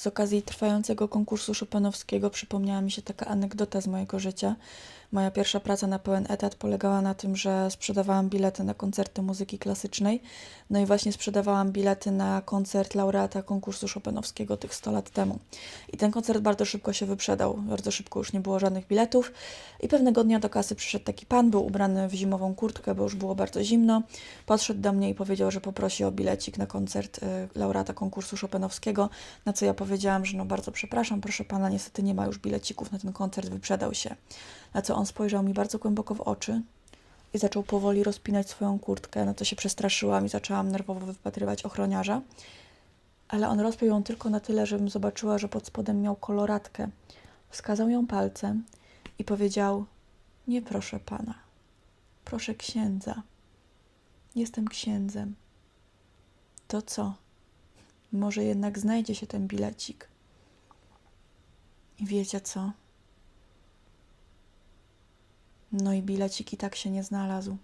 Z okazji trwającego konkursu Chopinowskiego przypomniała mi się taka anegdota z mojego życia. Moja pierwsza praca na pełen etat polegała na tym, że sprzedawałam bilety na koncerty muzyki klasycznej. No i właśnie sprzedawałam bilety na koncert laureata konkursu Chopinowskiego tych 100 lat temu. I ten koncert bardzo szybko się wyprzedał. Bardzo szybko już nie było żadnych biletów. I pewnego dnia do kasy przyszedł taki pan, był ubrany w zimową kurtkę, bo już było bardzo zimno. Podszedł do mnie i powiedział, że poprosi o bilecik na koncert y, laureata konkursu Chopinowskiego, na co ja powiedziałam, że no bardzo przepraszam, proszę pana, niestety nie ma już bilecików na ten koncert, wyprzedał się. Na co on spojrzał mi bardzo głęboko w oczy i zaczął powoli rozpinać swoją kurtkę, na co się przestraszyłam i zaczęłam nerwowo wypatrywać ochroniarza. Ale on rozpiął ją tylko na tyle, żebym zobaczyła, że pod spodem miał koloratkę. Wskazał ją palcem i powiedział: Nie proszę pana, proszę księdza. Jestem księdzem. To co? Może jednak znajdzie się ten bilecik. I wiecie co? No i bilecik i tak się nie znalazł.